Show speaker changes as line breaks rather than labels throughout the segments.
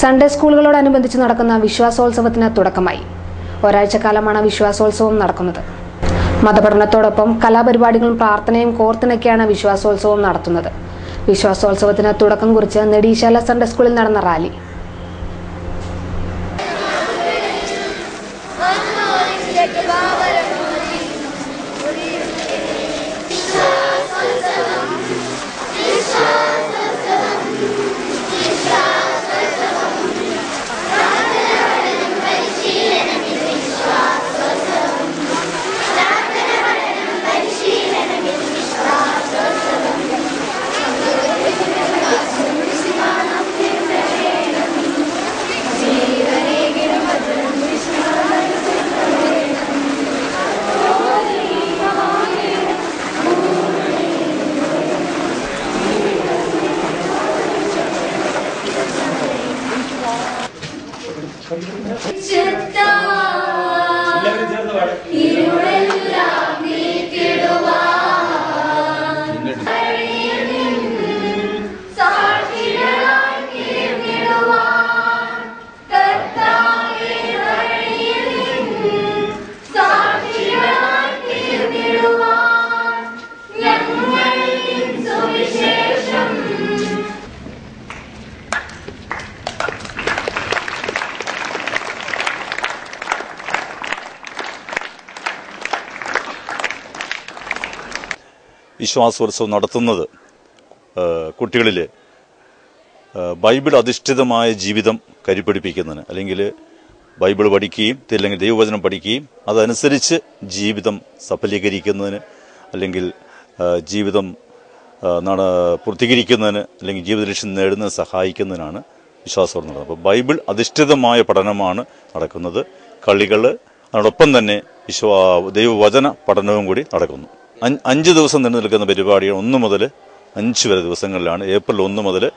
Sunday സ്കൂളുകളോടനുബന്ധിച്ച് നടക്കുന്ന വിശ്വാസോത്സവത്തിന് തുടക്കമായി. ഒരാഴ്ചക്കാലമാണ് വിശ്വാസോത്സവം നടക്കുന്നത്. മതപഠനത്തോടൊപ്പം കലാപരിപാടികളും പ്രാർത്ഥനയും കോർത്തിണക്കിയാണ് വിശ്വാസോത്സവം നടത്തുന്നത്. വിശ്വാസോത്സവത്തിന് തുടക്കം കുറിച്ച് നെടീശാല സൺഡേ സ്കൂളിൽ നടന്ന റാലി.
చెత్త വിശ്വാസോത്സവം നടത്തുന്നത് കുട്ടികളിൽ ബൈബിൾ അധിഷ്ഠിതമായ ജീവിതം കരിപ്പിടിപ്പിക്കുന്നതിന് അല്ലെങ്കിൽ ബൈബിൾ പഠിക്കുകയും അല്ലെങ്കിൽ ദൈവവചനം പഠിക്കുകയും അതനുസരിച്ച് ജീവിതം സഫലീകരിക്കുന്നതിന് അല്ലെങ്കിൽ ജീവിതം നട- പൂർത്തീകരിക്കുന്നതിന് അല്ലെങ്കിൽ ജീവിത ലക്ഷ്യം നേടുന്നതിന് സഹായിക്കുന്നതിനാണ് വിശ്വാസം നടന്നത് അപ്പോൾ ബൈബിൾ അധിഷ്ഠിതമായ പഠനമാണ് നടക്കുന്നത്. കളികൾ അതോടൊപ്പം തന്നെ വിശ്വാ ദൈവവചന പഠനവും കൂടി നടക്കുന്നു. അഞ്ച് ദിവസം നീണ്ടു നിൽക്കുന്ന പരിപാടികൾ ഒന്ന് മുതൽ അഞ്ച് വരെ ദിവസങ്ങളിലാണ്. ഏപ്രിൽ ഒന്ന് മുതൽ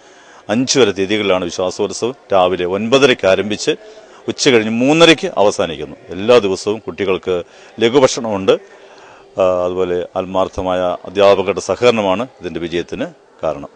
അഞ്ച് വരെ തീയതികളിലാണ് വിശ്വാസോത്സവം. രാവിലെ ഒൻപതരയ്ക്ക് ആരംഭിച്ച് ഉച്ച കഴിഞ്ഞ് മൂന്നരയ്ക്ക് അവസാനിക്കുന്നു. എല്ലാ ദിവസവും കുട്ടികൾക്ക് ലഘുഭക്ഷണമുണ്ട്. അതുപോലെ ആത്മാർത്ഥമായ അധ്യാപകരുടെ സഹകരണമാണ് ഇതിന്റെ വിജയത്തിന് കാരണം.